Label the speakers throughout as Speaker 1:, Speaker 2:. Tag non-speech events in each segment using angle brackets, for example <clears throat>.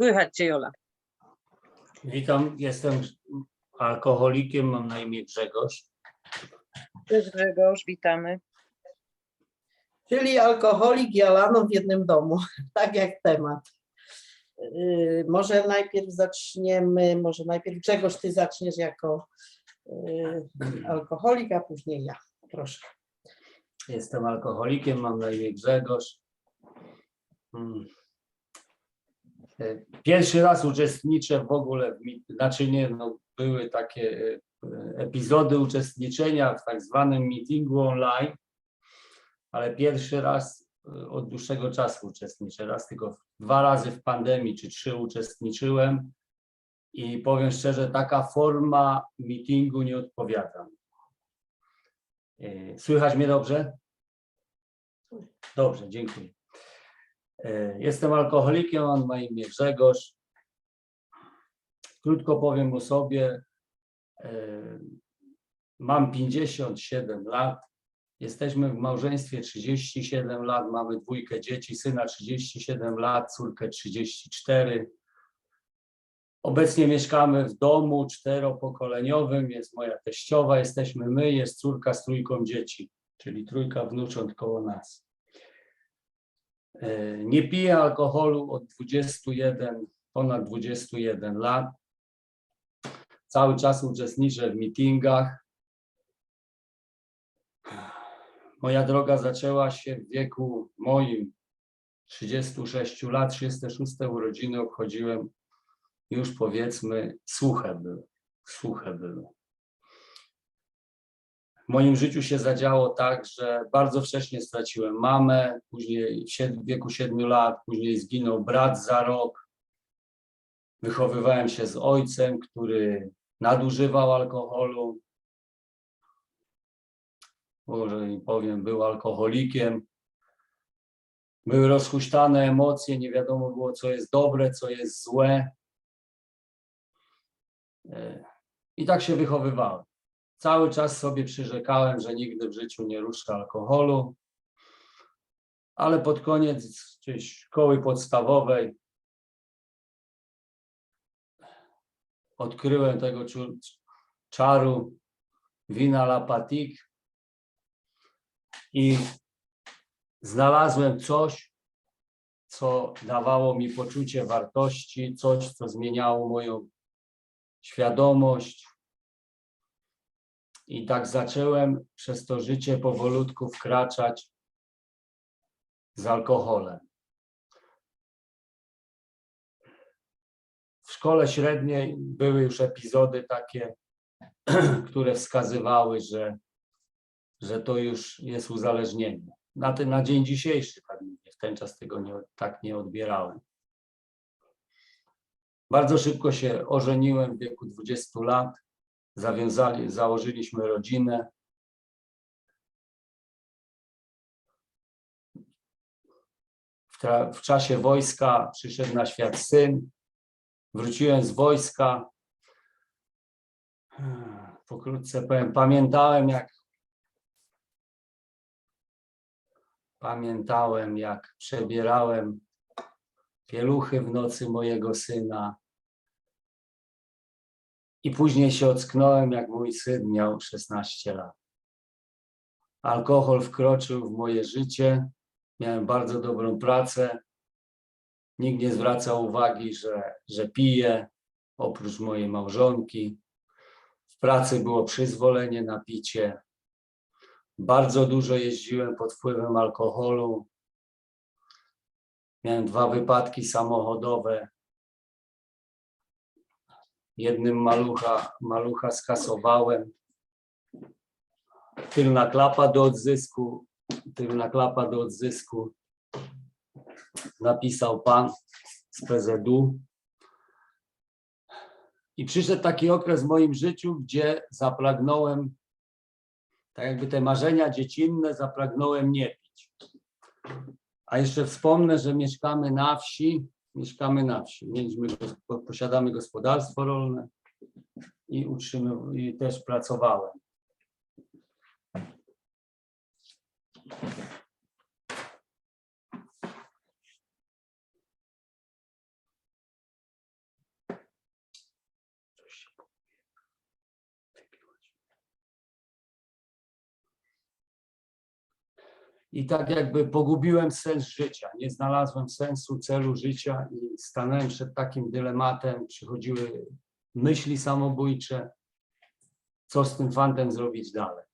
Speaker 1: Słychać cię, Jola.
Speaker 2: Witam, jestem alkoholikiem, mam na imię Grzegorz.
Speaker 1: Cześć Grzegorz, witamy.
Speaker 3: Czyli alkoholik i Alano w jednym domu, <laughs> tak jak temat. Yy, Może najpierw zaczniemy, może najpierw Grzegorz, ty zaczniesz jako yy, alkoholik, a później ja. Proszę.
Speaker 2: Jestem alkoholikiem, mam na imię Grzegorz. Mm. E, Pierwszy raz uczestniczę w ogóle, w, znaczy nie, no, były takie e, epizody uczestniczenia w tak zwanym meetingu online, ale pierwszy raz e, od dłuższego czasu uczestniczę. Raz tylko dwa razy w pandemii czy trzy uczestniczyłem i powiem szczerze, taka forma meetingu nie odpowiada. Słychać mnie dobrze? Dobrze, dziękuję. E, Jestem alkoholikiem, mam na imię Grzegorz. Krótko powiem o sobie. E, Mam 57 lat. Jesteśmy w małżeństwie 37 lat. Mamy dwójkę dzieci, syna 37 lat, córkę 34. Obecnie mieszkamy w domu czteropokoleniowym. Jest moja teściowa, jesteśmy my, jest córka z trójką dzieci, czyli trójka wnucząt koło nas. E, Nie piję alkoholu od 21, ponad 21 lat. Cały czas uczestniczę w meetingach. Moja droga zaczęła się w wieku moim 36 lat, 36 urodziny obchodziłem już powiedzmy suche były, suche były. W moim życiu się zadziało tak, że bardzo wcześnie straciłem mamę, później w wieku 7 lat, później zginął brat za rok. Wychowywałem się z ojcem, który nadużywał alkoholu. Może i powiem, był alkoholikiem. Były rozhuśtane emocje, nie wiadomo było, co jest dobre, co jest złe. E, I tak się wychowywałem. Cały czas sobie przyrzekałem, że nigdy w życiu nie ruszę alkoholu, ale pod koniec gdzieś szkoły podstawowej odkryłem tego czaru wina Lapatik i znalazłem coś, co dawało mi poczucie wartości, coś, co zmieniało moją świadomość. I tak zacząłem przez to życie powolutku wkraczać z alkoholem. W szkole średniej były już epizody takie, <clears throat> które wskazywały, że, że to już jest uzależnienie. Na, ten, na dzień dzisiejszy, tak w ten czas tego nie, tak nie odbierałem. Bardzo szybko się ożeniłem w wieku 20 lat. Zawiązali, założyliśmy rodzinę. W, w czasie wojska przyszedł na świat syn. Wróciłem z wojska. Pokrótce powiem, pamiętałem jak pamiętałem jak przebierałem pieluchy w nocy mojego syna. I później się ocknąłem, jak mój syn miał 16 lat. Alkohol wkroczył w moje życie. Miałem bardzo dobrą pracę. Nikt nie zwracał uwagi, że, że piję, oprócz mojej małżonki. W pracy było przyzwolenie na picie. Bardzo dużo jeździłem pod wpływem alkoholu. Miałem dwa wypadki samochodowe. Jednym malucha, malucha skasowałem. Tylna klapa do odzysku, tylna klapa do odzysku. Napisał pan z PZU. I przyszedł taki okres w moim życiu, gdzie zapragnąłem, tak jakby te marzenia dziecinne, zapragnąłem nie pić. A jeszcze wspomnę, że mieszkamy na wsi, mieszkamy na wsi. Mieliśmy, posiadamy gospodarstwo rolne i utrzymyw- i też pracowałem. I tak jakby pogubiłem sens życia. Nie znalazłem sensu, celu życia i stanąłem przed takim dylematem. Przychodziły myśli samobójcze. Co z tym fantem zrobić dalej?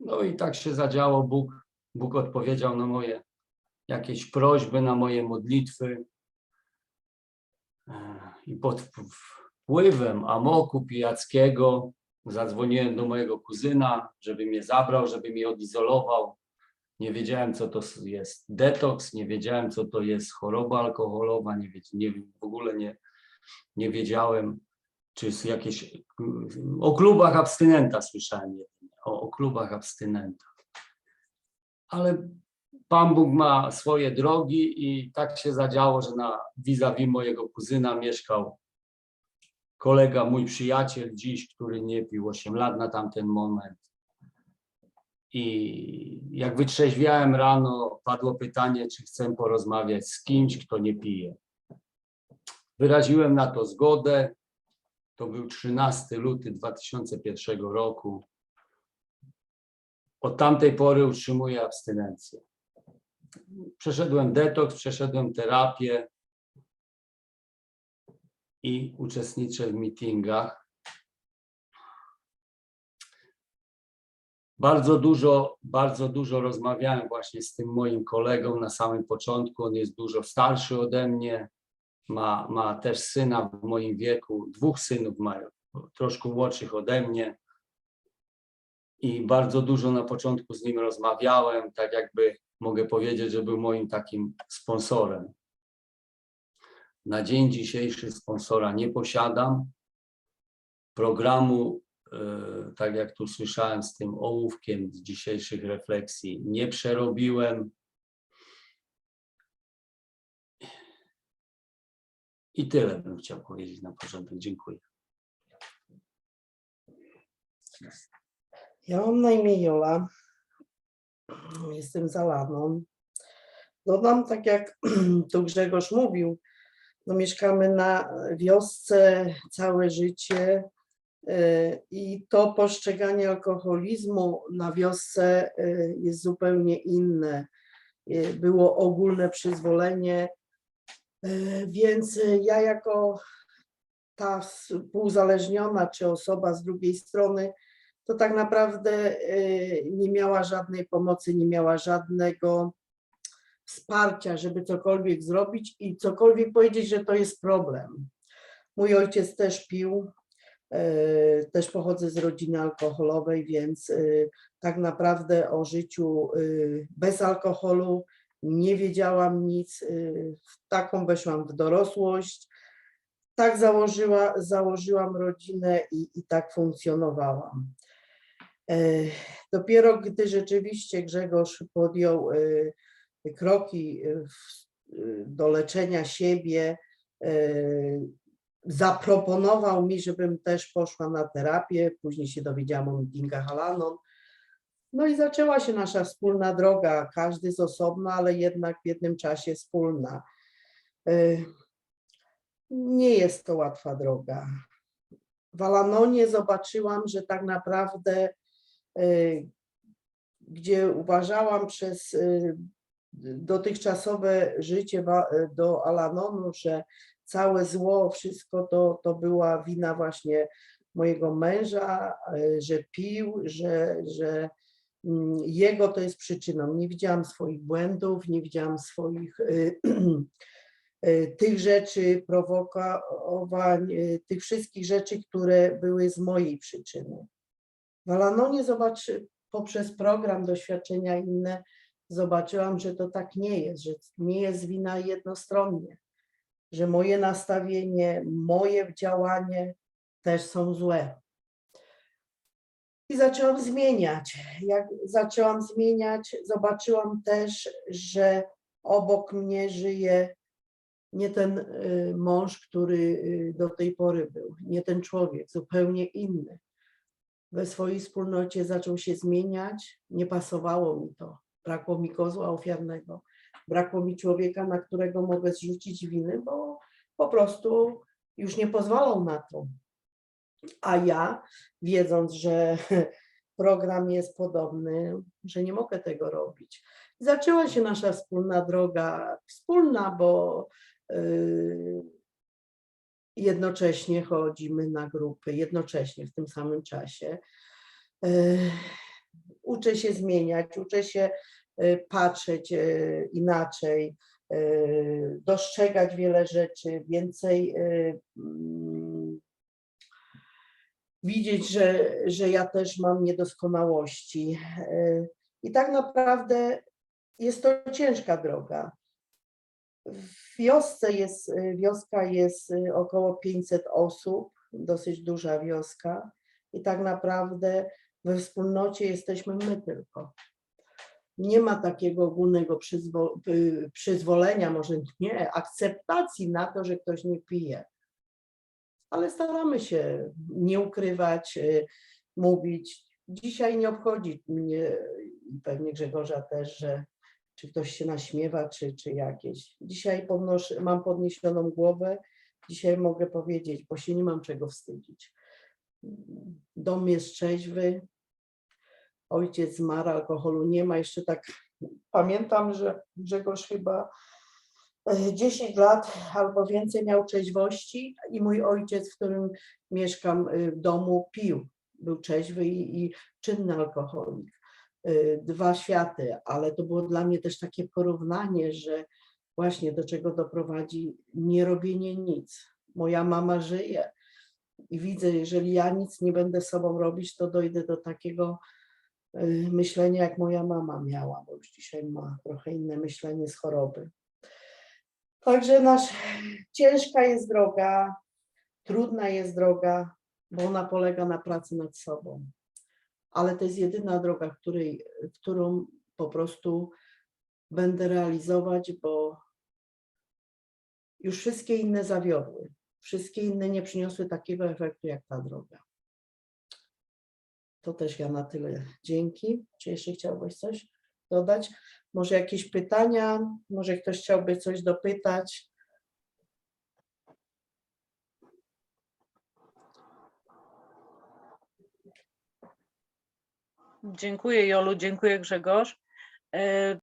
Speaker 2: No i tak się zadziało. Bóg, Bóg odpowiedział na moje jakieś prośby, na moje modlitwy. E, I pod wpływem amoku pijackiego zadzwoniłem do mojego kuzyna, żeby mnie zabrał, żeby mnie odizolował. Nie wiedziałem, co to jest detoks, nie wiedziałem, co to jest choroba alkoholowa, nie, nie, w ogóle nie, nie wiedziałem, czy jest jakieś. O klubach abstynenta słyszałem jedynie, o, o klubach abstynenta. Ale Pan Bóg ma swoje drogi i tak się zadziało, że na vis-a-vis mojego kuzyna mieszkał kolega, mój przyjaciel dziś, który nie pił 8 lat na tamten moment. I jak wytrzeźwiałem rano, padło pytanie, czy chcę porozmawiać z kimś, kto nie pije. Wyraziłem na to zgodę. To był 13 luty 2001 roku. Od tamtej pory utrzymuję abstynencję. Przeszedłem detoks, przeszedłem terapię i uczestniczę w meetingach. Bardzo dużo, bardzo dużo rozmawiałem właśnie z tym moim kolegą na samym początku. On jest dużo starszy ode mnie, ma, ma też syna w moim wieku, dwóch synów mają, troszkę młodszych ode mnie. I bardzo dużo na początku z nim rozmawiałem, tak jakby mogę powiedzieć, że był moim takim sponsorem. Na dzień dzisiejszy sponsora nie posiadam. Programu, tak jak tu słyszałem z tym ołówkiem z dzisiejszych refleksji, nie przerobiłem. I tyle bym chciał powiedzieć na porządek. Dziękuję.
Speaker 3: Ja mam na imię Jola. Jestem z Alaną. Dodam, tak jak <clears throat> tu Grzegorz mówił, no mieszkamy na wiosce całe życie i to postrzeganie alkoholizmu na wiosce y, jest zupełnie inne. Y, Było ogólne przyzwolenie, y, więc y, ja jako ta współzależniona czy osoba z drugiej strony to tak naprawdę y, nie miała żadnej pomocy, nie miała żadnego wsparcia, żeby cokolwiek zrobić i cokolwiek powiedzieć, że to jest problem. Mój ojciec też pił, y, też pochodzę z rodziny alkoholowej, więc y, tak naprawdę o życiu y, bez alkoholu nie wiedziałam nic. taką weszłam w dorosłość. Tak założyła, założyłam rodzinę i, i tak funkcjonowałam. E, Dopiero gdy rzeczywiście Grzegorz podjął e, kroki e, e, do leczenia siebie, e, zaproponował mi, żebym też poszła na terapię. Później się dowiedziałam o meetingach Alanon. No i zaczęła się nasza wspólna droga, każdy z osobna, ale jednak w jednym czasie wspólna. E, Nie jest to łatwa droga. W Alanonie zobaczyłam, że tak naprawdę y, gdzie uważałam przez y, dotychczasowe życie do Alanonu, że całe zło, wszystko to, to była wina właśnie mojego męża, y, że pił, że, że mm, jego to jest przyczyną. Nie widziałam swoich błędów, nie widziałam swoich y, y, <clears throat> tych rzeczy, prowokowań, tych wszystkich rzeczy, które były z mojej przyczyny. W Alanonie zobaczy, poprzez program Doświadczenia Inne zobaczyłam, że to tak nie jest, że nie jest wina jednostronnie, że moje nastawienie, moje działanie też są złe. I zaczęłam zmieniać. Jak zaczęłam zmieniać, zobaczyłam też, że obok mnie żyje nie ten y, mąż, który y, do tej pory był, nie ten człowiek, zupełnie inny we swojej wspólnocie zaczął się zmieniać, nie pasowało mi to. Brakło mi kozła ofiarnego, brakło mi człowieka, na którego mogę zrzucić winy, bo po prostu już nie pozwalał na to. A ja, wiedząc, że <laughs> program jest podobny, że nie mogę tego robić. Zaczęła się nasza wspólna droga, wspólna, bo yy, jednocześnie chodzimy na grupy, jednocześnie w tym samym czasie. Yy, Uczę się zmieniać, uczę się patrzeć yy, inaczej, yy, dostrzegać wiele rzeczy, więcej mm, widzieć, że, że ja też mam niedoskonałości. I tak naprawdę jest to ciężka droga. W wiosce jest, y, wioska jest y, około 500 osób, dosyć duża wioska i tak naprawdę we wspólnocie jesteśmy my tylko. Nie ma takiego ogólnego przyzwo- y, przyzwolenia, może nie, akceptacji na to, że ktoś nie pije. Ale staramy się nie ukrywać, y, mówić. Dzisiaj nie obchodzi mnie i pewnie Grzegorza też, że czy ktoś się naśmiewa, czy, czy jakieś. Dzisiaj podnoszę, mam podniesioną głowę, dzisiaj mogę powiedzieć, bo się nie mam czego wstydzić. Dom jest trzeźwy, ojciec zmarł, alkoholu nie ma, jeszcze tak pamiętam, że Grzegorz chyba e, 10 lat albo więcej miał trzeźwości i mój ojciec, w którym mieszkam y, w domu, pił. Był trzeźwy i, i czynny alkoholik y, dwa światy, ale to było dla mnie też takie porównanie, że właśnie do czego doprowadzi nierobienie nic. Moja mama żyje i widzę, jeżeli ja nic nie będę sobą robić, to dojdę do takiego y, myślenia, jak moja mama miała, bo już dzisiaj ma trochę inne myślenie z choroby. Także nasz, ciężka jest droga, trudna jest droga, bo ona polega na pracy nad sobą ale to jest jedyna droga, której, którą po prostu będę realizować, bo już wszystkie inne zawiodły. Wszystkie inne nie przyniosły takiego efektu jak ta droga. To też ja na tyle dzięki. Czy jeszcze chciałbyś coś dodać? Może jakieś pytania? Może ktoś chciałby coś dopytać?
Speaker 1: Dziękuję Jolu, dziękuję Grzegorz. E,